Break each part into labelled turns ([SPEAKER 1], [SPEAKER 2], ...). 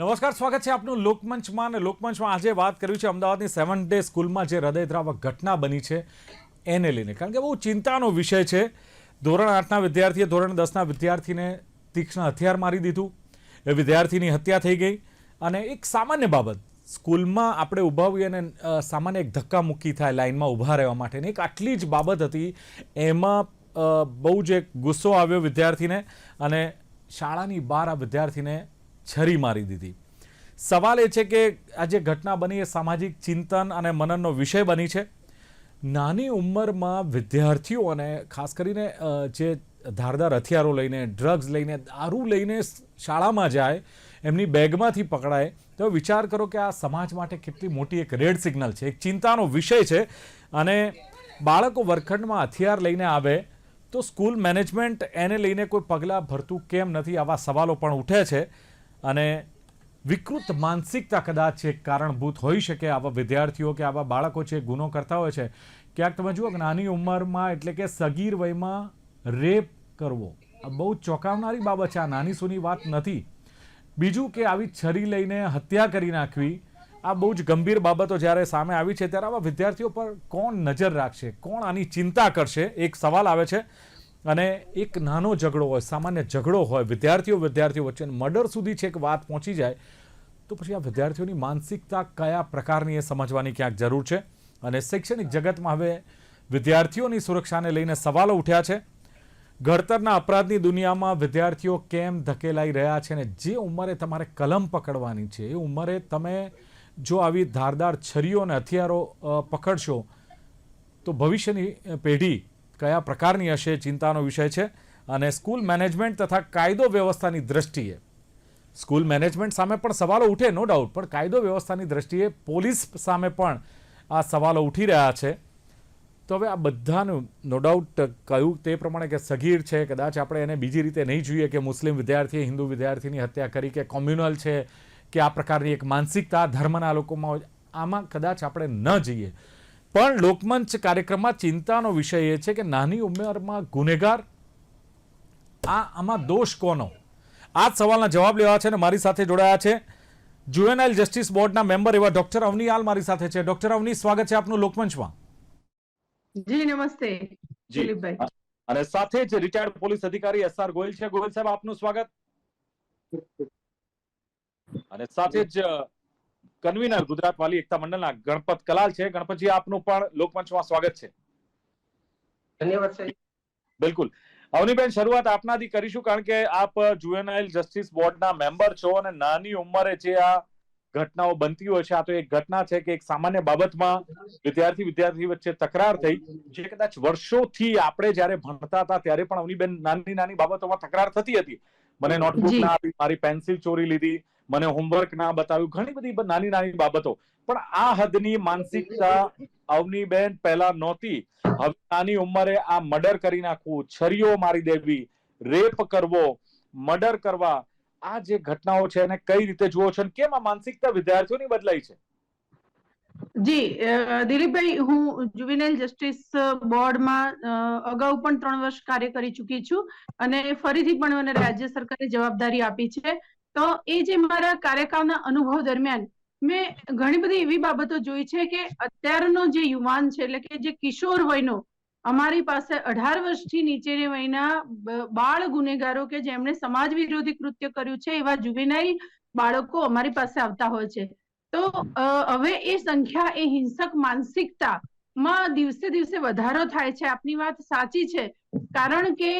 [SPEAKER 1] નમસ્કાર, સ્વાગત છે આપનું લોકમંચમાં. અને લોકમંચમાં આજે વાત કરવી છે અમદાવાદની સેવન ડે સ્કૂલમાં જે હૃદયદ્રાવક ઘટના બની છે એને લઈને. કારણ કે બહુ ચિંતાનો વિષય છે. ધોરણ આઠના વિદ્યાર્થીએ ધોરણ દસના વિદ્યાર્થીને તીક્ષ્ણ હથિયાર મારી દીધું. એ વિદ્યાર્થીની હત્યા થઈ ગઈ. અને એક સામાન્ય બાબત, સ્કૂલમાં આપણે ઊભા હોઈએ અને સામાન્ય એક ધક્કા મૂકી થાય લાઇનમાં ઊભા રહેવા માટેની. એક આટલી જ બાબત હતી. એમાં બહુ જ એક ગુસ્સો આવ્યો વિદ્યાર્થીને અને શાળાની બહાર આ વિદ્યાર્થીને છરી મારી દીધી. સવાલ એ છે કે આ જે ઘટના બની એ સામાજિક ચિંતન અને મનનનો વિષય બની છે. નાની ઉંમરમાં વિદ્યાર્થીઓને ખાસ કરીને જે ધારદાર હથિયારો લઈને ડ્રગ્સ લઈને, દારૂ લઈને શાળામાં જાય, એમની બેગમાંથી પકડાય, તો વિચાર કરો કે આ સમાજ માટે કેટલી મોટી એક રેડ સિગ્નલ છે, એક ચિંતાનો વિષય છે. અને બાળકો વર્ગખંડમાં હથિયાર લઈને આવે, તો સ્કૂલ મેનેજમેન્ટ એને લઈને કોઈ પગલાં ભરતું કેમ નથી? આવા સવાલો પણ ઉઠે છે. અને વિકૃત માનસિકતા કદાચ એક કારણભૂત હોઈ શકે આવા વિદ્યાર્થીઓ કે આવા બાળકો છે, ગુનો કરતા હોય છે. ક્યાંક તમે જુઓ કે નાની ઉંમરમાં એટલે કે સગીર વયમાં રેપ કરવો, આ બહુ ચોંકાવનારી બાબત છે. આ નાની સૂની વાત નથી. બીજું કે આવી છરી લઈને હત્યા કરી નાખવી, આ બહુ જ ગંભીર બાબતો જ્યારે સામે આવી છે, ત્યારે આવા વિદ્યાર્થીઓ પર કોણ નજર રાખશે? કોણ આની ચિંતા કરશે? એક સવાલ આવે છે. અને એક નાનો ઝઘડો હોય, સામાન્ય ઝઘડો હોય, વિદ્યાર્થીઓ વિદ્યાર્થીઓ વચ્ચે મર્ડર સુધી છે એક વાત પહોંચી જાય, તો પછી આ વિદ્યાર્થીઓની માનસિકતા કયા પ્રકારની એ સમજવાની ક્યાંક જરૂર છે? અને શૈક્ષણિક જગતમાં હવે વિદ્યાર્થીઓની સુરક્ષાને લઈને સવાલો ઉઠ્યા છે. ઘડતરના અપરાધની દુનિયામાં વિદ્યાર્થીઓ કેમ ધકેલાઈ રહ્યા છે અને જે ઉંમરે તમારે કલમ પકડવાની છે, એ ઉંમરે તમે જો આવી ધારદાર છરીઓ અને હથિયારો પકડશો, તો ભવિષ્યની પેઢી કયા પ્રકારની હશે ચિંતાનો વિષય છે અને સ્કૂલ મેનેજમેન્ટ તથા કાયદો વ્યવસ્થાની દ્રષ્ટિએ. સ્કૂલ મેનેજમેન્ટ સામે પણ સવાલો ઉઠે, નો ડાઉટ, પણ કાયદો વ્યવસ્થાની દ્રષ્ટિએ પોલીસ સામે પણ આ સવાલો ઉઠી રહ્યા છે. તો હવે આ બધાનું, નો ડાઉટ કહ્યું તે પ્રમાણે કે સગીર છે, કદાચ આપણે એને બીજી રીતે નહીં જોઈએ કે મુસ્લિમ વિદ્યાર્થીએ, હિન્દુ વિદ્યાર્થીની હત્યા કરી કે કોમ્યુનલ છે, કે આ પ્રકારની એક માનસિકતા, ધર્મના લોકોમાં આમાં કદાચ આપણે ન જઈએ. પણ લોકમંચ કાર્યક્રમમાં ચિંતાનો વિષય એ છે કે નાની ઉંમરમાં ગુનેગાર? આ આમાં દોષ કોનો? આ સવાલના જવાબ લેવા છે અને મારી સાથે જોડાયા છે જુએનાઇલ જસ્ટિસ બોર્ડના મેમ્બર એવા ડોક્ટર અવની આલ મારી સાથે છે. ડોક્ટર અવની સ્વાગત છે આપનું લોકમંચમાં.
[SPEAKER 2] જી નમસ્તે
[SPEAKER 1] જી.
[SPEAKER 2] દિલીપભાઈ.
[SPEAKER 1] અને સાથે જ રિટાયર્ડ પોલીસ અધિકારી એસ આર ગોયલ છે. ગોયલ સાહેબ આપનું સ્વાગત. અને સાથે જ કન્વીનર ગુજરાત વાલી એકતા મંડળના ગણપત કલાલ છે. ગણપતજી આપનું પણ લોકમંચમાં સ્વાગત છે.
[SPEAKER 2] ધન્યવાદ સાહેબ
[SPEAKER 1] બિલકુલ. અવનીબેન શરૂઆત આપનાથી કરીશું કારણ કે આપ જુએનાઇલ જસ્ટિસ બોર્ડના મેમ્બર છો અને નાની ઉંમરે જે આ ઘટનાઓ બનતી હોય છે આ તો એક ઘટના છે કે એક સામાન્ય બાબતમાં વિદ્યાર્થી વિદ્યાર્થી વચ્ચે તકરાર થઈ. જે કદાચ વર્ષોથી આપણે જ્યારે ભણતા હતા ત્યારે પણ અવનીબેન નાની નાની બાબતોમાં તકરાર થતી હતી. મને નોટબુક ના આપી મારી પેન્સિલ ચોરી લીધી મને હોમવર્ક ના બતાવ્યું, ઘણી બધી નાની નાની બાબતો. પણ આ હદની માનસિકતા અવનીબેન પહેલા નહોતી. હવે નાની ઉંમરે આ મર્ડર કરી નાખવું, છરીઓ મારી દેવી, રેપ કરવો, મર્ડર કરવા, આ જે ઘટનાઓ છે એને કઈ રીતે જુઓ છો અને કેમ આ માનસિકતા વિદ્યાર્થીઓની બદલાઈ છે?
[SPEAKER 2] જી દિલીપભાઈ, હું જુવિનાઇલ જસ્ટિસ બોર્ડમાં અગાઉ પણ ત્રણ વર્ષ કાર્ય કરી ચૂકી છું અને ફરીથી પણ મને રાજ્ય સરકારે જવાબદારી આપી છે. તો એ જે મારા કાર્યકાળના અનુભવ દરમિયાન મેં ઘણી બધી એવી બાબતો જોઈ છે કે અત્યારનો જે યુવાન છે, એટલે કે જે કિશોર વયનો, અમારી પાસે અઢાર વર્ષથી નીચેની વયના બાળ ગુનેગારો કે જેમણે સમાજ વિરોધી કૃત્ય કર્યું છે, એવા જુવેનાઇલ બાળકો અમારી પાસે આવતા હોય છે. તો હવે એ સંખ્યા, એ હિંસક માનસિકતા માં દિવસે દિવસે વધારો થાય છે. આપની વાત સાચી છે. કારણ કે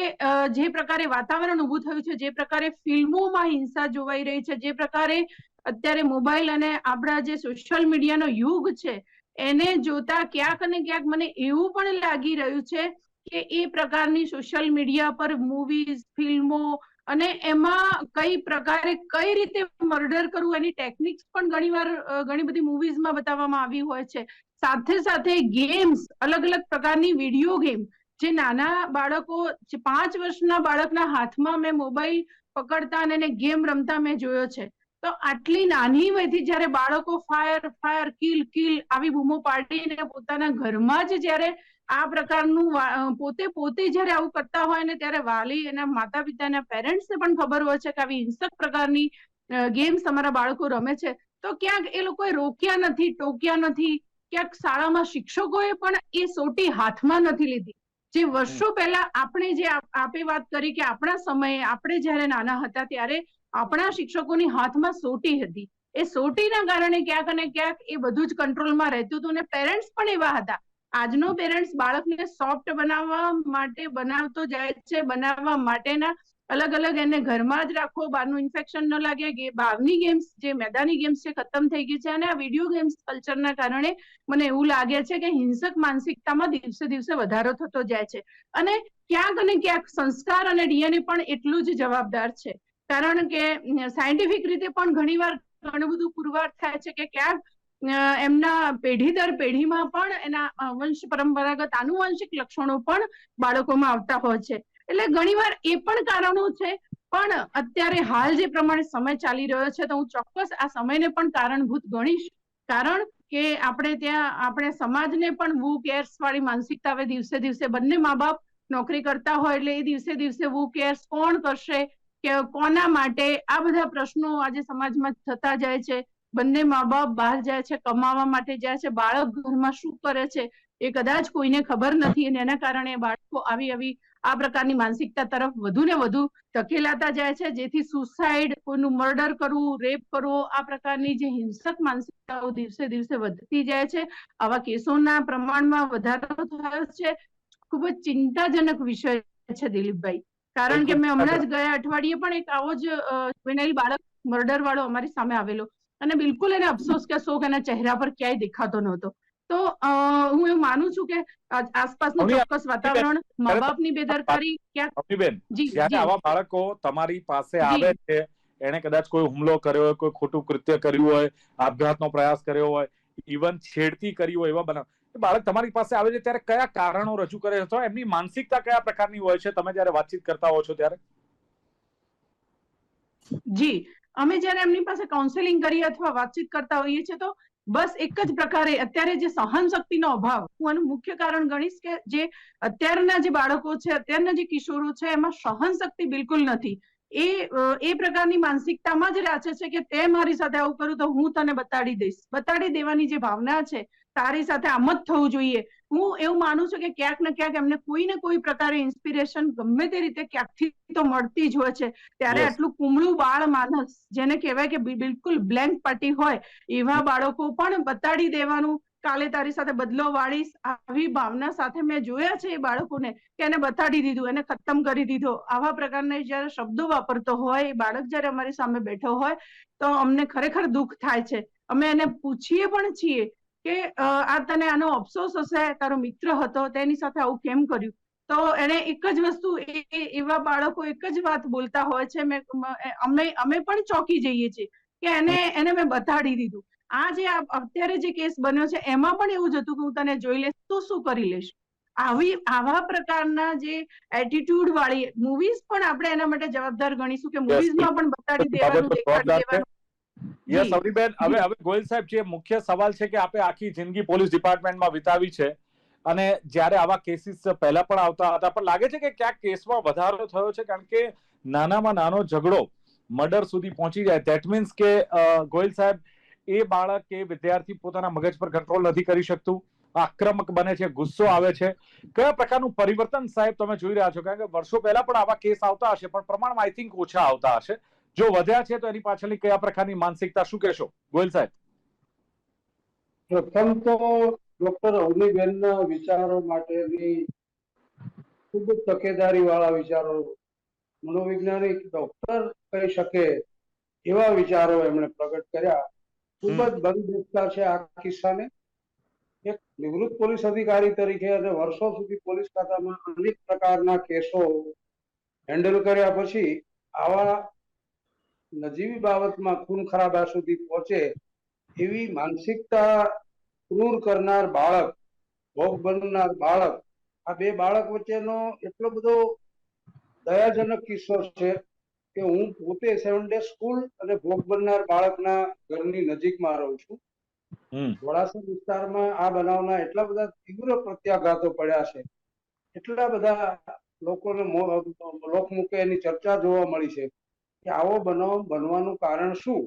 [SPEAKER 2] જે પ્રકારે વાતાવરણ ઊભું થયું છે, જે પ્રકારે ફિલ્મોમાં હિંસા જોવાઈ રહી છે, જે પ્રકારે અત્યારે મોબાઈલ અને આપણા જે સોશિયલ મીડિયાનો યુગ છે, એને જોતા ક્યાંક ને ક્યાંક મને એવું પણ લાગી રહ્યું છે કે એ પ્રકારની સોશિયલ મીડિયા પર મૂવીઝ, ફિલ્મો અને એમાં કઈ પ્રકારે કઈ રીતે મર્ડર કરવું એની ટેકનિક્સ પણ ઘણીવાર ઘણી બધી મૂવીઝમાં બતાવવામાં આવી હોય છે. સાથે સાથે ગેમ્સ અલગ અલગ પ્રકારની વીડિયો ગેમ જે નાના બાળકો પાંચ વર્ષના બાળકના હાથમાં મેં મોબાઈલ પકડતા અને એને ગેમ રમતા મેં જોયો છે. તો આટલી નાની વયથી જ્યારે બાળકો ફાયર ફાયર, કિલ કિલ આવી બૂમો પાડીને પોતાના ઘરમાં જ જ્યારે આ પ્રકારનું પોતે પોતે જ્યારે આવું કરતા હોય ને ત્યારે વાલી એના માતા પિતાના પેરેન્ટ્સને પણ ખબર હોય છે કે આવી હિંસક પ્રકારની ગેમ્સ અમારા બાળકો રમે છે. તો ક્યાંક એ લોકોએ રોક્યા નથી, ટોક્યા નથી. ક્યાંક શાળામાં શિક્ષકોએ પણ એ સોટી હાથમાં નથી લીધી. જે વર્ષો પહેલા આપણે જે આપ- વાત કરી કે આપણા સમયે આપણે જ્યારે નાના હતા ત્યારે આપણા શિક્ષકોની હાથમાં સોટી હતી. એ સોટીના કારણે ક્યાંક અને ક્યાંક એ બધું જ કંટ્રોલમાં રહેતું હતું અને પેરેન્ટ્સ પણ એવા હતા. આજનો પેરેન્ટ્સ બાળકને સોફ્ટ બનાવવા માટે બનાવતો જાય છે બનાવવા માટેના અલગ અલગ એને ઘરમાં જ રાખો, બહારનું ઇન્ફેક્શન ન લાગે. બહારની ગેમ્સ જે મેદાની ગેમ્સ છે, ખતમ થઈ ગઈ છે. અને આ વીડિયો ગેમ્સ કલ્ચરના કારણે મને એવું લાગે છે કે હિંસક માનસિકતામાં દિવસે દિવસે વધારો થતો જાય છે. અને ક્યાંક અને ક્યાંક સંસ્કાર અને ડીએનએ પણ એટલું જ જવાબદાર છે. કારણ કે સાયન્ટિફિક રીતે પણ ઘણીવાર ઘણું બધું પુરવાર થાય છે કે ક્યાંક એમના પેઢી દર પેઢીમાં પણ એના વંશ પરંપરાગત આનુવંશિક લક્ષણો પણ બાળકોમાં આવતા હોય છે. એટલે ઘણીવાર એ પણ કારણો છે. પણ અત્યારે હાલ જે પ્રમાણે સમય ચાલી રહ્યો છે, તો હું ચોક્કસ આ સમયને પણ કારણભૂત ગણીશ. કારણ કે આપણે ત્યાં, આપણે સમાજને પણ વુ કેર્સ વાળી માનસિકતા હવે દિવસે દિવસે બંને મા બાપ નોકરી કરતા હોય એટલે એ દિવસે દિવસે વુ કેર્સ કોણ કરશે, કે કોના માટે આ બધા પ્રશ્નો આજે સમાજમાં થતા જાય છે. બંને મા બાપ બહાર જાય છે, કમાવા માટે જાય છે, બાળક ઘરમાં શું કરે છે, એ કદાચ કોઈને ખબર નથી અને એના કારણે બાળકો આવી આવી આ પ્રકારની માનસિકતા તરફ વધુ ને વધુ ધકેલાતા જાય છે. જેથી સુસાઇડ કોઈનું મર્ડર કરવું રેપ કરવો આ પ્રકારની જે હિંસક માનસિકતાઓ દિવસે દિવસે વધતી જાય છે. આવા કેસોના પ્રમાણમાં વધારો થયો છે. ખૂબ જ ચિંતાજનક વિષય છે દિલીપભાઈ. કારણ કે મેં હમણાં જ ગયા અઠવાડિયે પણ એક આવો જ juvenile બાળક મર્ડર વાળો અમારી સામે આવેલો. અને બિલકુલ એને અફસોસ કે શોક એના ચહેરા પર ક્યાંય દેખાતો નહોતો. તો હું એવું માનું છું કે આસપાસનું ચોક્કસ વાતાવરણ મા બાપની બેદરકારી ક્યાંક
[SPEAKER 1] જ્યારે આવા બાળકો તમારી પાસે આવે છે એને કદાચ કોઈ હુમલો કર્યો હોય કોઈ ખોટું કૃત્ય કર્યું હોય આપઘાતનો પ્રયાસ કર્યો હોય ઇવન છેડતી કરી હોય એવા બનાવ બાળક તમારી પાસે આવે છે ત્યારે કયા કારણો રજૂ કરે છે? એમની માનસિકતા કયા પ્રકારની હોય છે? તમે જયારે વાતચીત કરતા હો છો ત્યારે?
[SPEAKER 2] જી. અમે જયારે એમની પાસે કાઉન્સેલિંગ કરીએ અથવા વાતચીત કરતા હોઈએ છીએ તો બસ એક જ પ્રકારે અત્યારે જે સહન શક્તિનો અભાવ, હું આનું મુખ્ય કારણ ગણીશ કે જે અત્યારના જે બાળકો છે, અત્યારના જે કિશોરો છે, એમાં સહન શક્તિ બિલકુલ નથી. એ એ પ્રકારની માનસિકતામાં જ રાચે છે કે તે મારી સાથે આવું કરું તો હું તને બતાડી દઈશ. બતાડી દેવાની જે ભાવના છે તારી સાથે આમ જ થવું જોઈએ. હું એવું માનું છું કે ક્યાંક ને ક્યાંક એમને કોઈ ને કોઈ પ્રકારે ઇન્સ્પિરેશન ગમે તે રીતે ક્યાંકથી તો મળતી જ હોય છે. ત્યારે. આટલું કુમળું બાળ માનસ જેને કહેવાય કે બિલકુલ બ્લેન્ક પાર્ટી હોય એવા બાળકો પણ બતાડી દેવાનું કાલે તારી સાથે બદલો વાળીશ. આવી ભાવના સાથે મેં જોયા છે એ બાળકોને કે એને બતાડી દીધું એને ખતમ કરી દીધો. આવા પ્રકારના જ્યારે શબ્દો વાપરતો હોય એ બાળક જ્યારે અમારી સામે બેઠો હોય તો અમને ખરેખર દુઃખ થાય છે. અમે એને પૂછીએ પણ છીએ કે આ તને આનો અફસોસ હશે તારો મિત્ર હતો તેની સાથે આવું કેમ કર્યું? તો એને એક જ વસ્તુ એવા બાળકો એક જ વાત બોલતા હોય છે અમે અમે પણ ચોંકી જઈએ છીએ કે એને એને મેં બતાડી દીધું. આ જે અત્યારે જે કેસ બન્યો છે એમાં પણ એવું જ હતું કે હું તને જોઈ લઈશ તું શું કરી લઈશ? આવી આવા પ્રકારના જે એટીટ્યુડ વાળી મૂવીઝ પણ આપણે એના માટે જવાબદાર ગણીશું કે મૂવીઝમાં પણ બતાડી દેવાનું દેખાડી દેવાનું.
[SPEAKER 1] યસ
[SPEAKER 2] જી.
[SPEAKER 1] હવે હવે ગોયલ સાહેબ જે મુખ્ય સવાલ છે કે આપે આખી જિંદગી પોલીસ ડિપાર્ટમેન્ટમાં વિતાવી છે અને જ્યારે આવા કેસીસ પહેલા પણ આવતા હતા પણ લાગે છે કે ક્યાંક કેસમાં વધારો થયો છે કારણ કે નાનામાં નાનો ઝઘડો મર્ડર સુધી પહોંચી જાય. ધેટ મીન્સ કે ગોયલ સાહેબ એ બાળક કે વિદ્યાર્થી પોતાના મગજ પર કંટ્રોલ નથી કરી શકતું. આક્રમક બને છે ગુસ્સો આવે છે. કયા પ્રકારનું પરિવર્તન સાહેબ તમે જોઈ રહ્યા છો? કારણ કે વર્ષો પહેલા પણ આવા કેસ આવતા હશે પણ પ્રમાણમાં આઈ થિંક ઓછા આવતા હશે. જો વધ્યા છે તો એની પાછળની કયા પ્રકારની માનસિકતા શું કહેશો? ગોયલ સાહેબ.
[SPEAKER 3] પ્રથમ તો ડોક્ટર અવનીબેનના વિચારો માટેની ખૂબ જ તકેદારી વાળા વિચારો. મનોવૈજ્ઞાનિક ડોક્ટર કહી શકે એવા વિચારો એમણે પ્રગટ કર્યા. ખૂબ જ બંધબેસતા છે આ કિસ્સાને. એક નિવૃત્ત પોલીસ અધિકારી તરીકે અને વર્ષો સુધી પોલીસ ખાતામાં અનેક પ્રકારના કેસો હેન્ડલ કર્યા પછી આવા નજીવી બાબતમાં ખૂન ખરાબા સુધી પહોંચે એવી માનસિકતા ક્રૂર કરનાર બાળક ભોગ બનનાર બાળક આ બે બાળક વચ્ચેનો એટલો બધો દયાજનક કિસ્સો છે કે હું પોતે સેવન ડે સ્કૂલ અને ભોગ બનનાર બાળકના ઘરની નજીકમાં રહું છું.
[SPEAKER 1] હમ.
[SPEAKER 3] વિસ્તારમાં આ બનાવના એટલા બધા તીવ્ર પ્રત્યાઘાતો પડ્યા છે. એટલા બધા લોકોને લોક લોકમુખે એની ચર્ચા જોવા મળી છે. કે આવો બનાવ, બનવાનું કારણ શું?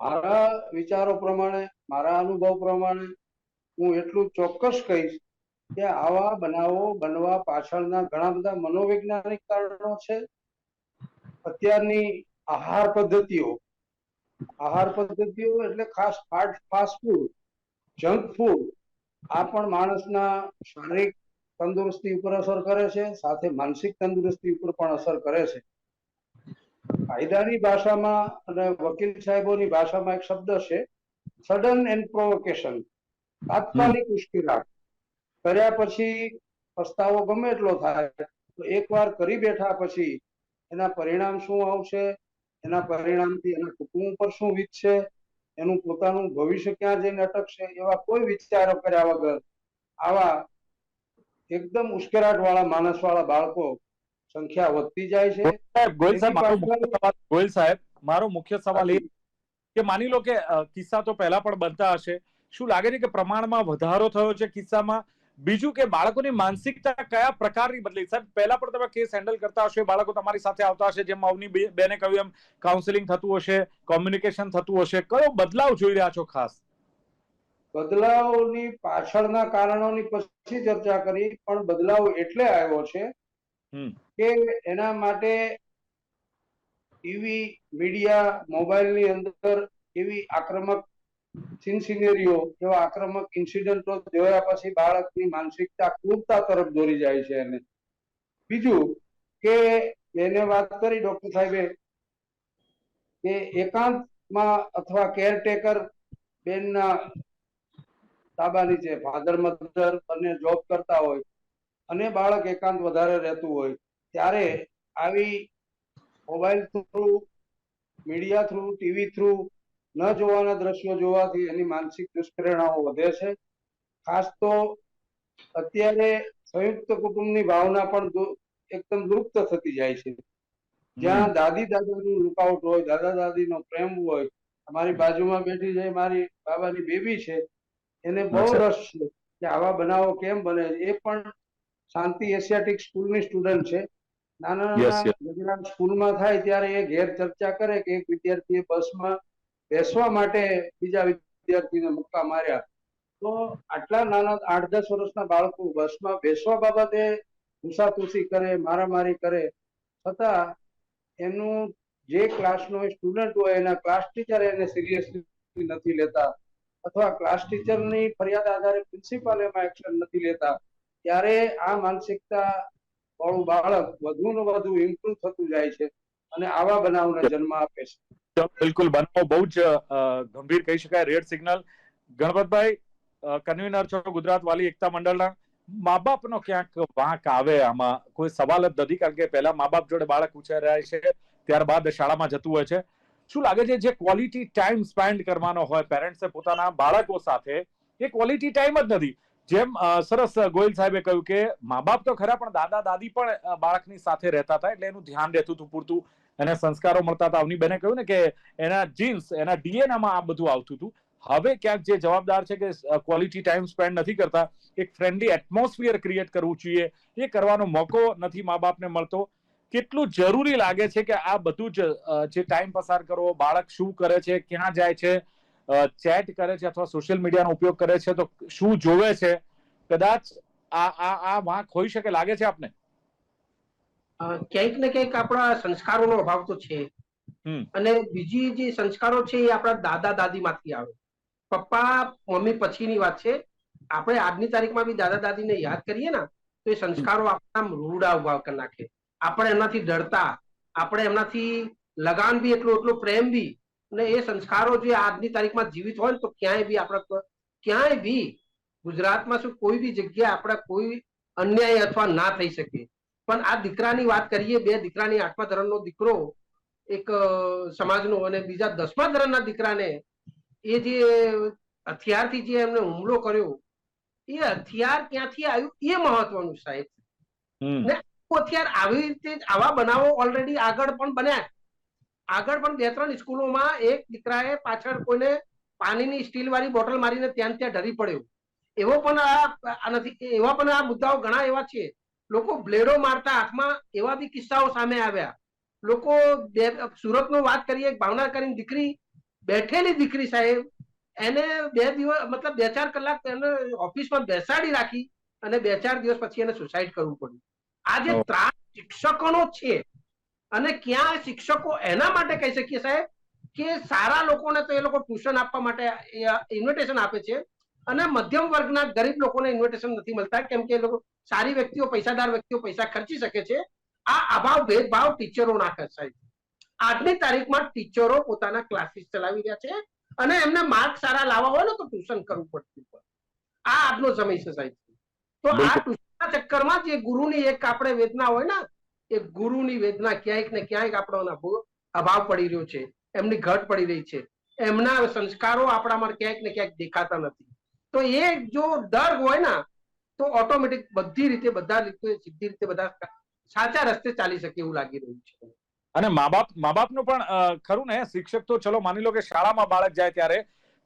[SPEAKER 3] મારા વિચારો પ્રમાણે, મારા અનુભવ પ્રમાણે, હું એટલું ચોક્કસ કહીશ કે આવા બનાવો બનવા પાછળના ઘણા બધા મનોવૈજ્ઞાનિક કારણો છે. અત્યારની આહાર પદ્ધતિઓ આહાર પદ્ધતિઓ એટલે ખાસ ફાસ્ટ ફૂડ જંક ફૂડ આ પણ માણસના શારીરિક તંદુરસ્તી ઉપર અસર કરે છે, સાથે માનસિક તંદુરસ્તી ઉપર પણ અસર કરે છે. કાયદાની ભાષામાં અને વકીલ સાહેબોની ભાષામાં એક શબ્દ છે સડન એન્ડ પ્રોવોકેશન તાત્કાલિક ઉશ્કેરાટ કર્યા પછી પસ્તાવો ગમે એટલો થાય તો એકવાર કરી બેઠા પછી એના પરિણામ શું આવશે? એના પરિણામથી એના કુટુંબ પર શું વીતશે? એનું પોતાનું ભવિષ્ય ક્યાં જઈને અટકશે? એવા કોઈ વિચારો કર્યા વગર આવા એકદમ ઉશ્કેરાટ વાળા માણસ વાળા બાળકો સંખ્યા વધતી જાય છે.
[SPEAKER 1] ગોયલ સાહેબ ગોયલ સાહેબ મારો મુખ્ય સવાલ એ કે માની લો કે કિસ્સા તો પહેલા પણ બનતા હશે. શું લાગે છે કે પ્રમાણમાં વધારો થયો છે કિસ્સામાં? બીજું કે બાળકોની માનસિકતા કયા પ્રકારની બદલી? સાહેબ પહેલા પણ તમે કેસ હેન્ડલ કરતા હશો બાળકો તમારી સાથે આવતા હશે જેમ અવની બેને કહ્યું એમ કાઉન્સેલિંગ થતું હશે કોમ્યુનિકેશન થતું હશે. કયો બદલાવ જોઈ રહ્યા છો ખાસ?
[SPEAKER 3] બદલાવની પાછળના કારણોની પછી ચર્ચા કરી પણ બદલાવ એટલે આવ્યો છે. કે એના માટે ટીવી, મીડિયા, મોબાઈલની અંદર એવી આક્રમક સિનસિનેરીઓ, એવા આક્રમક ઇન્સિડન્ટો જોયા પછી બાળકની માનસિકતા ક્રૂરતા તરફ દોરી જાય છે એને. બીજું કે એને વાત કરી ડોક્ટર સાહેબે કે એકાંતમાં અથવા કેરટેકર બેનના તાબા નીચે ફાધર મધર બંને જોબ કરતા હોય. અને બાળક એકાંત વધારે રહેતું હોય ત્યારે આવી mobile through media through TV through ન જોવાના દ્રશ્યો જોવાથી એની માનસિક દુષ્પ્રેરણાઓ વધે છે. ખાસ તો અત્યારે સંયુક્ત કુટુંબની ભાવના પણ એકદમ લુપ્ત થતી જાય છે. જ્યાં દાદી દાદાનું લુકઆઉટ હોય દાદા દાદીનો પ્રેમ હોય અમારી બાજુમાં બેઠી છે મારી બાબાની બેબી છે એને બહુ રસ છે કે આવા બનાવો કેમ બને એ પણ શાંતિ એશિયાટિક સ્કૂલની સ્ટુડન્ટ છે. નાના નાના સ્કૂલમાં થાય ત્યારે એ ઘેર ચર્ચા કરે કે એક વિદ્યાર્થીએ બસમાં બેસવા માટે બીજા વિદ્યાર્થીને મુક્કા માર્યા. તો આટલા નાના આઠ દસ વર્ષના બાળકો બસમાં બેસવા બાબતે ઘુસાતુસી કરે મારામારી કરે. છતાં એનું જે ક્લાસનો સ્ટુડન્ટ હોય એના ક્લાસ ટીચર એને સિરિયસલી નથી લેતા. અથવા ક્લાસ ટીચરની ફરિયાદ આધારે પ્રિન્સિપાલ એમાં એક્શન નથી લેતા. ત્યારે આ માનસિકતા વાળું બાળક વધુ ને વધુ ઇમ્પ્રુવ થતું જાય છે અને આવા બનાવને જન્મ આપે છે.
[SPEAKER 1] બિલકુલ, બનાવ બહુ જ ગંભીર કહી શકાય, રેડ સિગ્નલ. ગણપતભાઈ કન્વીનર છો ગુજરાત વાલી એકતા મંડળના. મા બાપનો ક્યાંક વાંક આવે આમાં? કોઈ સવાલ જ નથી, કારણ કે પહેલા મા બાપ જોડે બાળક ઉછેર રહ્યા છે, ત્યારબાદ શાળામાં જતું હોય છે. શું લાગે છે, જે ક્વોલિટી ટાઈમ સ્પેન્ડ કરવાનો હોય પેરેન્ટ્સે પોતાના બાળકો સાથે? એ ક્વોલિટી ટાઈમ જ નથી. જેમ સરસ ગોયલ સાહેબે કહ્યું કે મા બાપ તો ખરા, પણ દાદા, દાદી પણ બાળકની સાથે રહેતા હતા એટલે એનું ધ્યાન રહેતું હતું પૂરતું એને સંસ્કારો મળતા હતા. અવની બેને કહ્યું ને કે એના જીન્સ એના ડીએનએમાં આ બધું આવતું હતું. હવે ક્યાંક જે જવાબદાર છે કે ક્વોલિટી ટાઈમ સ્પેન્ડ નથી કરતા, એક ફ્રેન્ડલી એટમોસ્ફિયર ક્રિએટ કરવું જોઈએ. એ કરવાનો મોકો નથી મા બાપને મળતો. કેટલું જરૂરી લાગે છે કે આ બધું જ જે ટાઈમ પસાર કરવો બાળક શું કરે છે, ક્યાં જાય છે ચેટ કરે છે અથવા સોશિયલ મીડિયાનો ઉપયોગ કરે છે તો શું જોવે છે? કદાચ આ આ આ વાંક હોઈ શકે લાગે છે આપને?
[SPEAKER 4] ક્યાંક ને ક્યાંક આપણા સંસ્કારોનો અભાવ તો છે. અને બીજી જે સંસ્કારો છે એ આપણા દાદા દાદી માંથી આવે. પપ્પા મમ્મી પછીની વાત છે. આપણે આજની તારીખમાં બી દાદા દાદીને યાદ કરીએ ને તો એ સંસ્કારો આપણા રૂડા ઊભા કરી નાખે. આપણે એમનાથી ડરતા આપણે એમનાથી લગાન બી એટલું એટલું પ્રેમ બી અને એ સંસ્કારો જે આજની તારીખમાં જીવિત હોય ને તો ક્યાંય બી આપણા ક્યાંય બી ગુજરાતમાં શું કોઈ બી જગ્યાએ આપણા કોઈ અન્યાય અથવા ના થઈ શકે. પણ આ દીકરાની વાત કરીએ બે દીકરાની આઠમા ધોરણનો દીકરો એક સમાજનો અને બીજા દસમા ધોરણના દીકરાને એ જે હથિયારથી જે એમને હુમલો કર્યો એ હથિયાર ક્યાંથી આવ્યું એ મહત્વનું સાહેબ. ને હથિયાર આવી રીતે આવા બનાવો ઓલરેડી આગળ પણ બન્યા. આગળ પણ બે ત્રણ સ્કૂલોમાં એક દીકરાએ પાછળ કોઈને પાણીની સ્ટીલ વાળી બોટલ મારીને ત્યાં ત્યાં ઢરી પડ્યો. એવો પણ આ નથી એવા પણ આ મુદ્દાઓ ઘણા એવા છે. લોકો બ્લેડો મારતા હાથમાં એવા બી કિસ્સાઓ સામે આવ્યા. લોકો સુરતનો વાત કરીએ ભાવના કરીને દીકરી બેઠેલી દીકરી સાહેબ એને બે દિવસ મતલબ બે ચાર કલાક એને ઓફિસમાં બેસાડી રાખી અને બે ચાર દિવસ પછી એને સુસાઇડ કરવું પડ્યું. આ જે ત્રાસ શિક્ષકોનો છે. અને ક્યાં શિક્ષકો એના માટે કહી શકીએ સાહેબ કે સારા લોકોને તો એ લોકો ટ્યુશન આપવા માટે ઇન્વિટેશન આપે છે અને મધ્યમ વર્ગના ગરીબ લોકોને ઇન્વિટેશન નથી મળતા કેમ કે એ લોકો સારી વ્યક્તિઓ પૈસાદાર વ્યક્તિઓ પૈસા ખર્ચી શકે છે. આ અભાવ ભેદભાવ ટીચરો ના કરશે આજની તારીખમાં ટીચરો પોતાના ક્લાસીસ ચલાવી રહ્યા છે અને એમને માર્ક સારા લાવવા હોય ને તો ટ્યુશન કરવું પડતું આ આજનો સમય છે સાહેબ. તો આ. ટ્યુશનના ચક્કરમાં જે ગુરુની એક આપણે વેદના હોય ને એ ગુરુની વેદના ક્યાંક ને ક્યાંક આપણો અભાવ પડી રહ્યો છે, એમની ઘટ પડી રહી છે. એમના સંસ્કારો આપણામાં ક્યાંક ને ક્યાંક દેખાતા નથી. તો એ જો દર હોય ને, તો ઓટોમેટિક બધી રીતે, બધા રીતે, સીધી રીતે બધા સાચા રસ્તે ચાલી શકે એવું લાગી રહ્યું છે.
[SPEAKER 1] અને મા બાપ, મા બાપનું પણ ખરું ને, શિક્ષક તો ચલો માની લો કે શાળામાં બાળક જાય ત્યારે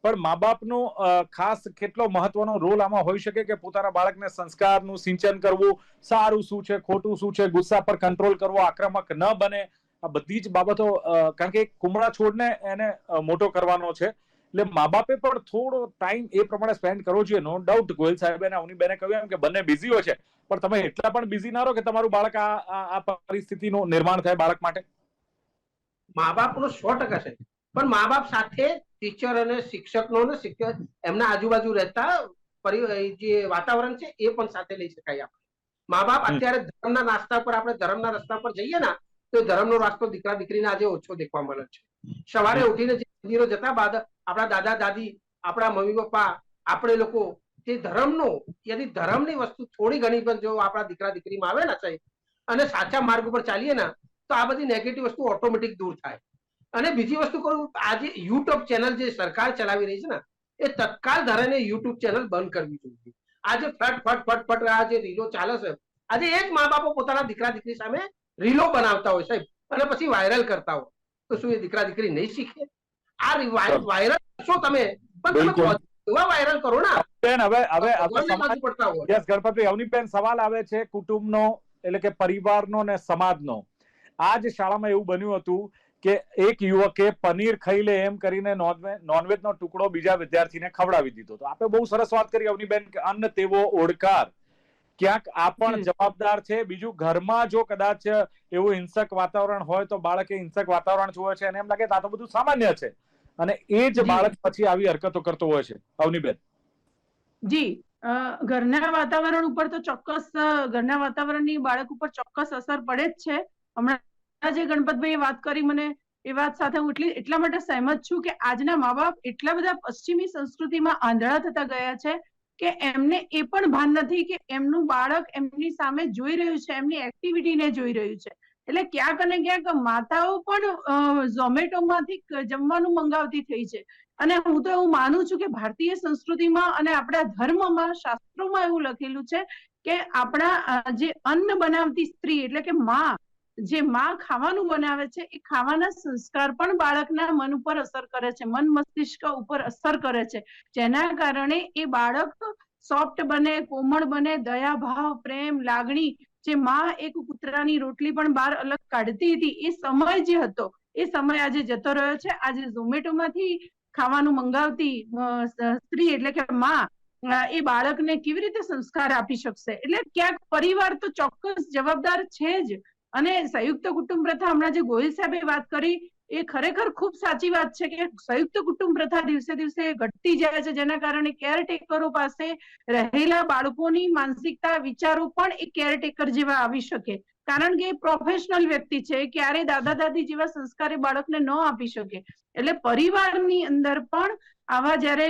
[SPEAKER 1] પણ મા બાપનો ખાસ કેટલો મહત્વનો રોલ આમાં હોઈ શકે કે પોતાના બાળકને સંસ્કારનું સિંચન કરવું, સારું શું છે, ખોટું શું છે, ગુસ્સા પર કંટ્રોલ કરવો, આક્રમક ન બને, આ બધી જ બાબતો કારણ કે કુમળા છોડને એને મોટો કરવાનો છે. એટલે મા બાપે પણ થોડો ટાઈમ એ પ્રમાણે સ્પેન્ડ કરવો જોઈએ. નો ડાઉટ ગોયલ સાહેબ અને અવનીબેને કહ્યું એમ કે બંને બિઝી હોય છે. પણ તમે એટલા પણ બિઝી ના રહો કે તમારું બાળક આ- આ પરિસ્થિતિનું નિર્માણ થાય બાળક માટે?
[SPEAKER 4] મા બાપનો સો ટકા છે. પણ મા બાપ સાથે ટીચર અને શિક્ષકનો ને શિક્ષક એમના આજુબાજુ રહેતા પરી- જે વાતાવરણ છે એ પણ સાથે લઈ શકાય આપણે. મા બાપ અત્યારે ધર્મના નાસ્તા પર આપણે ધર્મના રસ્તા પર જઈએ ને તો ધર્મનો રાસ્તો દીકરા દીકરીને આજે ઓછો દેખવા મળે છે. સવારે ઉઠીને જે મંદિરો જતા બાદ આપણા દાદા દાદી આપણા મમ્મી પપ્પા આપણે લોકો તે ધર્મનો યદી ધર્મની વસ્તુ થોડી ઘણી પણ જો આપણા દીકરા દીકરીમાં આવે ને સાહેબ અને સાચા માર્ગ ઉપર ચાલીએ ને તો આ બધી નેગેટિવ વસ્તુ ઓટોમેટિક દૂર થાય. અને બીજી વસ્તુ કરું આજે યુટ્યુબ ચેનલ જે સરકાર ચલાવી રહી છે ને એ તત્કાલ ધોરણે યુટ્યુબ ચેનલ બંધ કરવી જોઈએ. આજે ફટ ફટ ફટ ફટ આ જે રીલો ચાલે છે આજે એ જ મા બાપો પોતાના દીકરા દીકરી સામે રીલો બનાવતા હોય સાહેબ અને પછી વાયરલ કરતા હોય. તો શું એ દીકરા દીકરી નહીં શીખે? આ વાયરલ કરશો તમે પણ તમે એવા વાયરલ કરો ને?
[SPEAKER 1] બેન હવે હવે યસ અવનીબેન સવાલ આવે છે કુટુંબનો એટલે કે પરિવારનો ને સમાજનો. આ જ શાળામાં એવું બન્યું હતું કે એક યુવકે પનીર ખાઈ લે એમ કરીને નોનવેજ નોનવેજનો ટુકડો બીજા વિદ્યાર્થીને ખવડાવી દીધો તો. આપણે બહુ સરસ વાત કરી અવનીબેન કે અન્ન તેવો ઓડકાર. ક્યાંક આ પણ જવાબદાર છે. બીજું ઘરમાં જો કદાચ એવું હિંસક વાતાવરણ હોય તો બાળકે હિંસક વાતાવરણ જોવે છે અને એમ લાગે આ તો બધું સામાન્ય છે. અને એ જ બાળક પછી આવી હરકતો કરતો હોય છે. અવનીબેન.
[SPEAKER 2] જી. ઘરના વાતાવરણ ઉપર તો ચોક્કસ ઘરના વાતાવરણની બાળક ઉપર ચોક્કસ અસર પડે જ છે. હમણાં જે ગણપતભાઈએ વાત કરી, મને એ વાત સાથે હું એટલી, એટલા માટે સહેમત છું કે આજના મા બાપ એટલા બધા પશ્ચિમી સંસ્કૃતિમાં આંધળા થતા ગયા છે કે એમને એ પણ ભાન નથી કે એમનું બાળક એમની સામે જોઈ રહ્યું છે, એમની એક્ટિવિટીને જોઈ રહ્યું છે. એટલે ક્યાંક અને ક્યાંક માતાઓ પણ ઝોમેટોમાંથી જમવાનું મંગાવતી થઈ છે. અને હું તો એવું માનું છું કે ભારતીય સંસ્કૃતિમાં અને આપણા ધર્મમાં, શાસ્ત્રોમાં એવું લખેલું છે કે આપણા જે અન્ન બનાવતી સ્ત્રી એટલે કે માં જે માં ખાવાનું બનાવે છે, એ ખાવાના સંસ્કાર પણ બાળકના મન ઉપર અસર કરે છે, મન મસ્તિષ્ક ઉપર અસર કરે છે. જેના કારણે એ બાળક સોફ્ટ બને, કોમળ બને દયા ભાવ પ્રેમ, લાગણી, જે માં એક કૂતરાની રોટલી પણ બહાર અલગ કાઢતી હતી, એ સમય જે હતો, એ સમય આજે જતો રહ્યો છે. આજે ઝોમેટોમાંથી ખાવાનું મંગાવતી સ્ત્રી એટલે કે માં એ બાળકને કેવી રીતે સંસ્કાર આપી શકશે? એટલે ક્યાંક પરિવાર તો ચોક્કસ જવાબદાર છે જ. અને સંયુક્ત કુટુંબ પ્રથા, હમણાં જે ગોહિલ સાહેબે વાત કરી, એ ખરેખર ખૂબ સાચી વાત છે કે સંયુક્ત કુટુંબ પ્રથા દિવસે દિવસે ઘટતી જાય છે, જેના કારણે કેરટેકરો પાસે રહેલા બાળકોની માનસિકતા, વિચારો પણ એ કેરટેકર જેવા આવી શકે. કારણ કે એ પ્રોફેશનલ વ્યક્તિ છે ક્યારે દાદા દાદી જેવા સંસ્કાર બાળકને ન આપી શકે. એટલે પરિવારની અંદર પણ આવા જ્યારે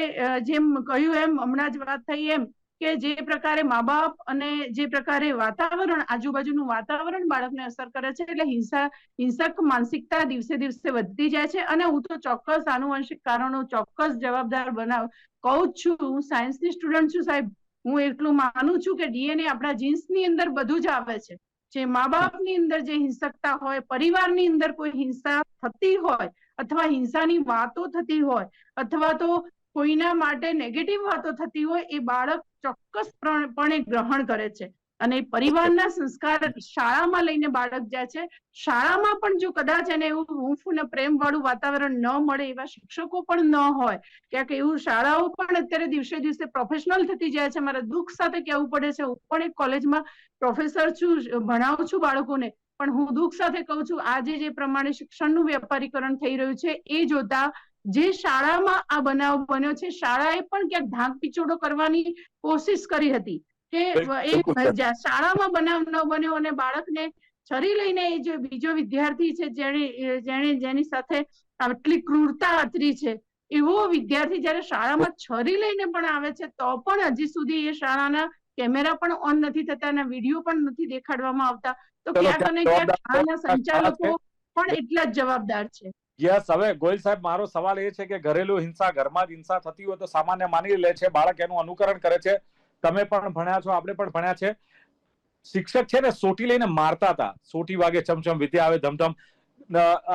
[SPEAKER 2] જેમ કહ્યું એમ, હમણાં જ વાત થઈ એમ કે જે પ્રકારે મા બાપ અને જે પ્રકારે વાતાવરણ, આજુબાજુનું વાતાવરણ બાળકને અસર કરે છે એટલે હિંસા, હિંસક માનસિકતા દિવસે દિવસે વધતી જાય છે. અને હું તો ચોક્કસ આનુવંશિક કારણો, ચોક્કસ જવાબદાર બનાવ કહું છું. હું સાયન્સની સ્ટુડન્ટ છું સાહેબ. હું એટલું માનું છું કે ડીએનએ આપણા જીન્સની અંદર બધું જ આવે છે. જે મા બાપની અંદર જે હિંસકતા હોય, પરિવારની અંદર કોઈ હિંસા થતી હોય અથવા હિંસાની વાતો થતી હોય અથવા તો કોઈના માટે નેગેટિવ વાતો થતી હોય એ બાળક ચોક્કસપણે ગ્રહણ કરે છે. અને પરિવારના સંસ્કાર શાળામાં લઈને બાળક જાય છે. શાળામાં પણ જો કદાચ એને એવું હૂંફ અને પ્રેમ વાળું વાતાવરણ ન મળે એવા શિક્ષકો પણ ન હોય, ક્યાંક એવું શાળાઓ પણ અત્યારે દિવસે દિવસે પ્રોફેશનલ થતી જાય છે. મારા દુઃખ સાથે કહેવું પડે છે. હું પણ એક કોલેજમાં પ્રોફેસર છું, ભણાવું છું બાળકોને. પણ હું દુઃખ સાથે કહું છું, આજે જે પ્રમાણે શિક્ષણનું વેપારીકરણ થઈ રહ્યું છે, એ જોતા જે શાળામાં આ બનાવ બન્યો છે શાળાએ પણ ક્યાંક ઢાંક પીછોડો કરવાની કોશિશ કરી હતી કે એ શાળામાં બનાવ ન બન્યો અને બાળકને છરી લઈને એ જે બીજો વિદ્યાર્થી છે જેણે જેણે જેની સાથે આટલી ક્રૂરતા આચરી છે એવો વિદ્યાર્થી જ્યારે શાળામાં છરી લઈને પણ આવે છે તો પણ હજી સુધી એ શાળાના કેમેરા પણ ઓન નથી થતા અને વીડિયો પણ નથી દેખાડવામાં આવતા. તો ક્યાંક અને
[SPEAKER 1] ક્યાંક
[SPEAKER 2] શાળાના સંચાલકો પણ એટલા જ જવાબદાર છે.
[SPEAKER 1] યસ, હવે ગોયલ સાહેબ, મારો સવાલ એ છે કે ઘરેલું હિંસા ઘરમાં જ હિંસા થતી હોય તો સામાન્ય માની લે છે? બાળક એનું અનુકરણ કરે છે? તમે પણ ભણ્યા છો, આપણે પણ ભણ્યા છે. શિક્ષક છે ને સોટી લઈને મારતા હતા. સોટી વાગે ચમચમ, વિદ્યા આવે ધમધમ.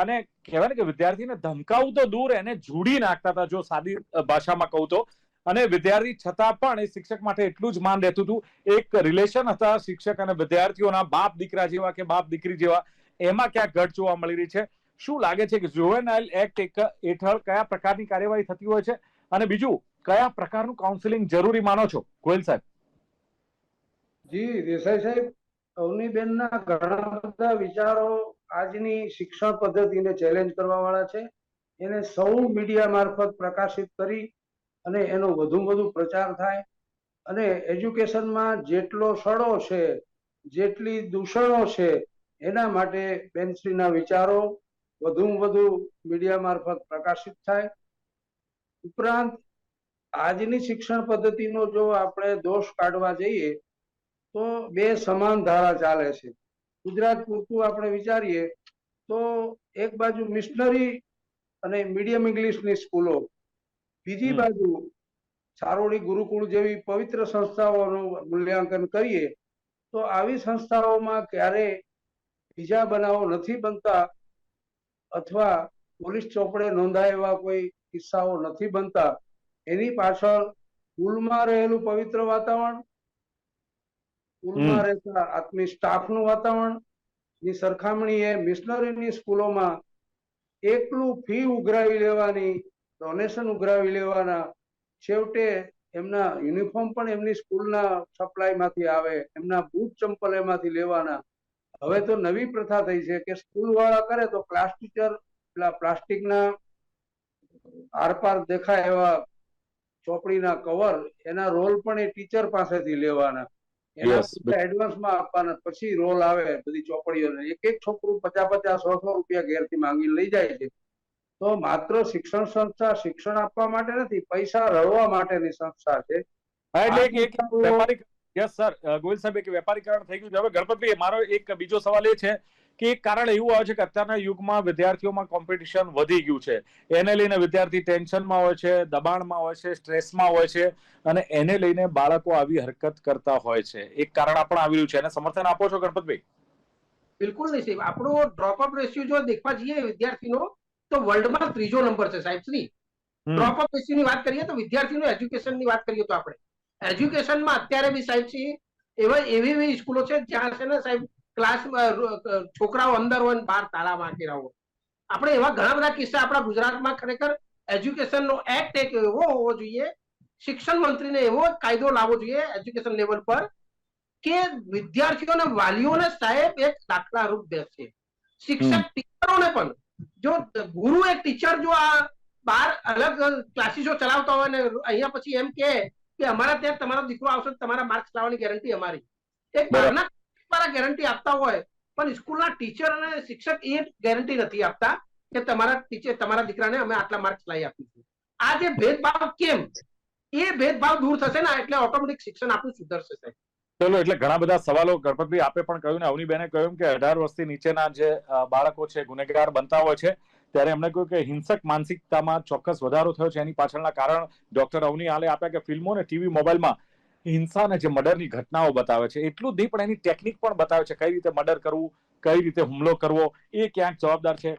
[SPEAKER 1] અને કહેવાય ને કે વિદ્યાર્થીને ધમકાવું તો દૂર, એને જુડી નાખતા હતા, જો સાદી ભાષામાં કહું તો. અને વિદ્યાર્થી છતાં પણ એ શિક્ષક માટે એટલું જ માન રહેતું હતું. એક રિલેશન હતા શિક્ષક અને વિદ્યાર્થીઓના બાપ દીકરા જેવા કે બાપ દીકરી જેવા. એમાં ક્યાંક ઘટ જોવા મળી રહી છે. શું લાગે છે કે જુવેનાઇલ એક્ટ હેઠળ કયા પ્રકારની કાર્યવાહી થતી હોય છે? અને બીજું, કયા પ્રકારનું કાઉન્સિલિંગ જરૂરી માનો છો? ગોયલ સાહેબ.
[SPEAKER 3] જી, દેસાઈ સાહેબ, અવનીબેનના ઘણા બધા વિચારો આજની શિક્ષણ પદ્ધતિને ચેલેન્જ કરવા વાળા છે. એને સૌ મીડિયા મારફત પ્રકાશિત કરી અને એનો વધુ વધુ પ્રચાર થાય. અને એજ્યુકેશનમાં જેટલો સડો છે, જેટલી દૂષણો છે, એના માટે બેનશ્રીના વિચારો વધુમાં વધુ મીડિયા મારફત પ્રકાશિત થાય. ઉપરાંત આજની શિક્ષણ પદ્ધતિનો જો આપણે દોષ કાઢવા જઈએ તો બે સમાન ધારા ચાલે છે. ગુજરાત પૂરતું આપણે વિચારીએ તો એક બાજુ મિશનરી અને મીડિયમ ઇંગ્લિશની સ્કૂલો. બીજી બાજુ સારોડી ગુરુકુળ જેવી પવિત્ર સંસ્થાઓનું મૂલ્યાંકન કરીએ તો આવી સંસ્થાઓમાં ક્યારે બીજા બનાવો નથી બનતા અથવા પોલીસ ચોપડે નોંધાયેલા કોઈ કિસ્સાઓ નથી બનતા એની પાછળ કુલમાં રહેલું પવિત્ર વાતાવરણ કુલમાં રહેતા આત્મી સ્ટાફનું વાતાવરણની સરખામણીએ મિશનરીની સ્કૂલોમાં એકલું ફી ઉઘરાવી લેવાની ડોનેશન ઉઘરાવી લેવાના છેવટે એમના યુનિફોર્મ પણ એમની સ્કૂલના સપ્લાયમાંથી આવે એમના બૂટ ચંપલ એમાંથી લેવાના હવે તો નવી પ્રથા થઈ છે કે સ્કૂલ વાળા કરે તો ક્લાસ ટીચર પ્લાસ્ટિકના આરપાર દેખાય એવા ચોપડીના કવર એના રોલ પણ એ ટીચર પાસેથી લેવાના. એના એડવાન્સમાં આપવાના. પછી રોલ આવે બધી ચોપડીઓને. એક એક છોકરું પચાસ પચાસ સો સો રૂપિયા ઘેરથી માંગીને લઈ જાય છે. તો માત્ર શિક્ષણ સંસ્થા શિક્ષણ આપવા માટે નથી પૈસા રળવા માટેની સંસ્થા છે.
[SPEAKER 1] એટલે વેપારી યસ સર ગોયલ સાહેબ એક વેપારીકરણ થઈ ગયું છે. હવે ગણપતભાઈ મારો એક બીજો સવાલ એ છે કે એક કારણ એવું આવે છે કે અત્યારના યુગમાં વિદ્યાર્થીઓમાં કોમ્પિટિશન વધી ગયું છે. એને લઈને વિદ્યાર્થી ટેન્શનમાં હોય છે દબાણમાં હોય છે સ્ટ્રેસમાં હોય છે અને એને લઈને બાળકો આવી હરકત કરતા હોય છે. એક કારણ પણ આવી રહ્યું છે. એને સમર્થન આપો છો ગણપતભાઈ?
[SPEAKER 4] બિલકુલ નહીં સાહેબ. આપણો ડ્રોપઅપ રેશિયો જો દેખવા જઈએ વિદ્યાર્થીનો તો વર્લ્ડમાં ત્રીજો નંબર છે સાહેબ શ્રી. ડ્રોપઅપ રેશિયોની વાત કરીએ તો વિદ્યાર્થીનું એજ્યુકેશનની વાત કરીએ તો આપણે. એજ્યુકેશનમાં અત્યારે બી સાહેબ છે એવા એવી એવી સ્કૂલો છે જ્યાં છે ને સાહેબ ક્લાસ છોકરાઓ અંદર હોય ને બહાર તાળા મારેલા હોય. આપણે એવા ઘણા બધા કિસ્સા આપણા ગુજરાતમાં ખરેખર એજ્યુકેશનનો એક્ટ એક એવો હોવો જોઈએ શિક્ષણ મંત્રીને એવો કાયદો લાવવો જોઈએ એજ્યુકેશન લેવલ પર કે વિદ્યાર્થીઓને વાલીઓને સાહેબ એક દાખલા રૂપ બેસે શિક્ષક ટીચરોને પણ. જો ગુરુ એક ટીચર જો આ બાર અલગ ક્લાસીસો ચલાવતા હોય ને અહીંયા પછી એમ કે કે અમારા ત્યાં તમારો દીકરો આવશે તમારા માર્ક્સ લાવવાની ગેરંટી અમારી. એક. બહારના ગેરંટી આપતા હોય પણ સ્કૂલના ટીચર અને શિક્ષક એ ગેરંટી નથી આપતા કે તમારા ટીચર તમારા દીકરાને અમે આટલા માર્ક્સ લાવી આપીશું. આ જે ભેદભાવ કેમ? એ ભેદભાવ દૂર થશે ને એટલે ઓટોમેટિક શિક્ષણ આપણું સુધરશે સાહેબ.
[SPEAKER 1] ચલો એટલે ઘણા બધા સવાલો ગણપતભાઈ આપે પણ કહ્યું ને અવનીબેને કહ્યું કે અઢાર વર્ષથી નીચેના જે બાળકો છે ગુનેગાર બનતા હોય છે. ત્યારે એમણે કહ્યું કે હિંસક માનસિકતામાં ચોક્કસ વધારો થયો છે. એની પાછળના કારણ ડોક્ટર અવની હાલે આપ્યા કે ફિલ્મો અને ટીવી મોબાઈલમાં હિંસા અને જે મર્ડરની ઘટનાઓ બતાવે છે, એટલું નહીં, પણ એની ટેકનિક પણ બતાવે છે કઈ રીતે મર્ડર કરવું, કઈ રીતે હુમલો કરવો, એ ક્યાંક જવાબદાર છે.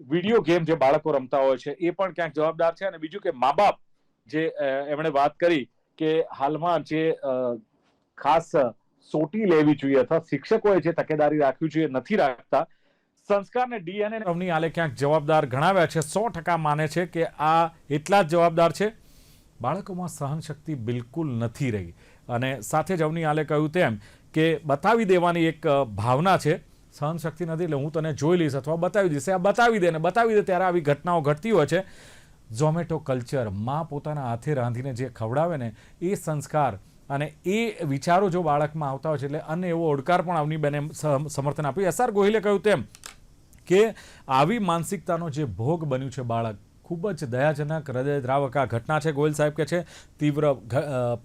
[SPEAKER 1] વીડિયો ગેમ જે બાળકો રમતા હોય છે, એ પણ ક્યાંક જવાબદાર છે. અને બીજું કે મા બાપ જે એમણે વાત કરી કે હાલમાં જે ખાસ
[SPEAKER 5] સોટી લેવી જોઈએ અથવા શિક્ષકોએ જે તકેદારી રાખવી જોઈએ, નથી રાખતા સંસ્કારને ડીએનએ
[SPEAKER 1] અવની આલે ક્યાંક જવાબદાર ગણાવ્યા છે. સો ટકા માને છે કે આ એટલા જ જવાબદાર છે. બાળકોમાં સહનશક્તિ બિલકુલ નથી રહી. અને સાથે જ અવની આલે કહ્યું તેમ કે બતાવી દેવાની એક ભાવના છે. સહનશક્તિ નથી એટલે હું તને જોઈ લઈશ અથવા બતાવી દઈશ. આ બતાવી દે ને બતાવી દે ત્યારે આવી ઘટનાઓ ઘટતી હોય છે. ઝોમેટો કલ્ચર, માં પોતાના હાથે રાંધીને જે ખવડાવે ને એ સંસ્કાર અને એ વિચારો જો બાળકમાં આવતા હોય છે એટલે અન્ય એવો ઓડકાર પણ અવની બેને સમ- સમર્થન આપ્યું એસ આર ગોહિલે કહ્યું તેમ કે આવી માનસિકતાનો જે ભોગ બન્યું છે બાળક, ખૂબ જ દયાજનક, હૃદયદ્રાવક આ ઘટના છે, ગોયલ સાહેબ કે છે, તીવ્ર ઘ-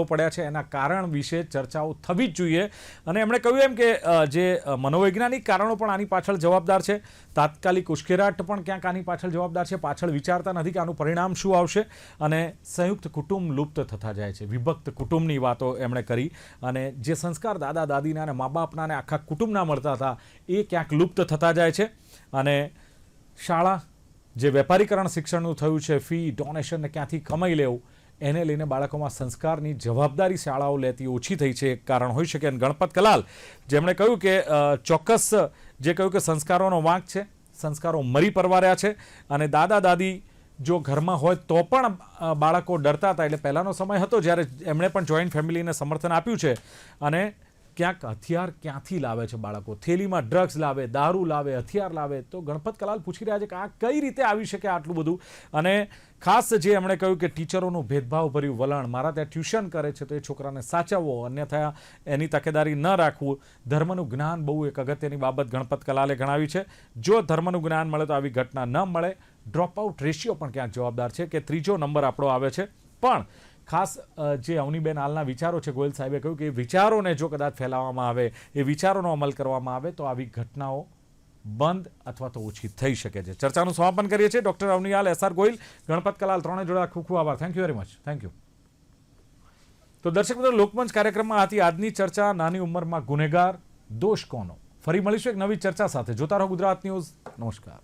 [SPEAKER 1] અ, પડ્યા છે એના કારણ વિશે ચર્ચાઓ થવી જ જોઈએ. અને એમણે કહ્યું એમ કે જે મનોવૈજ્ઞાનિક કારણો પણ આની પાછળ જવાબદાર છે. તાત્કાલિક ઉશ્કેરાટ પણ ક્યાંક આની પાછળ જવાબદાર છે. પાછળ વિચારતા નથી કે આનું પરિણામ શું આવશે. અને સંયુક્ત કુટુંબ લુપ્ત થતા જાય છે. વિભક્ત કુટુંબની વાતો એમણે કરી. અને જે સંસ્કાર દાદા દાદીના અને મા બાપના અને આખા કુટુંબના મળતા હતા એ ક્યાંક લુપ્ત થતા જાય છે. અને શાળા જે વેપારીકરણ શિક્ષણનું થયું છે ફી ડોનેશનને ક્યાંથી કમાઈ લેવું એને લઈને બાળકોમાં સંસ્કારની જવાબદારી શાળાઓ લેતી ઓછી થઈ છે. એક કારણ હોઈ શકે અને ગણપત કલાલ, જેમણે કહ્યું કે ચોક્કસ જે કહ્યું કે સંસ્કારોનો વાંક છે, સંસ્કારો મરી પરવાર્યા છે અને દાદા દાદી જો ઘરમાં હોય તો પણ બાળકો ડરતા હતા. એટલે પહેલાંનો સમય હતો જ્યારે એમણે પણ જોઈન્ટ ફેમિલીને સમર્થન આપ્યું છે. અને ક્યાંક હથિયાર ક્યાંથી લાવે છે બાળકો? થેલીમાં ડ્રગ્સ લાવે, દારૂ લાવે, હથિયાર લાવે, તો ગણપત કલાલ પૂછી રહ્યા છે કે આ કઈ રીતે આવી શકે આટલું બધું? અને ખાસ જે એમણે કહ્યું કે ટીચરોનું ભેદભાવભર્યું વલણ, મારા ત્યાં ટ્યુશન કરે છે તો એ છોકરાને સાચવવો, અન્યથા એની તકેદારી ન રાખવું. ધર્મનું જ્ઞાન બહુ એક અગત્યની બાબત ગણપત કલાલે ગણાવી છે. જો ધર્મનું જ્ઞાન મળે તો આવી ઘટના ન મળે. ડ્રોપ આઉટ રેશિયો પણ ક્યાંક જવાબદાર છે કે ત્રીજો નંબર આપણો આવે છે. પણ ખાસ જે અવનીબેન હાલના વિચારો છે ગોયલ સાહેબે કહ્યું કે વિચારોને જો કદાચ ફેલાવવામાં આવે, એ વિચારોનો અમલ કરવામાં આવે, તો આવી ઘટનાઓ બંધ અથવા તો ઓછી થઈ શકે છે. ચર્ચાનું સમાપન કરીએ છીએ. Doctor Avaniyal S R Goyal, Ganpat Kalal ત્રણે જોડા ખૂબ ખૂબ આભાર. Thank you very much thank you તો દર્શક મિત્રો, લોકમંચ કાર્યક્રમમાં હતી આજની ચર્ચા. નાની ઉંમરમાં ગુનેગાર, દોષ કોનો? ફરી મળીશું એક નવી ચર્ચા સાથે. જોતા રહો ગુજરાત ન્યૂઝ. નમસ્કાર.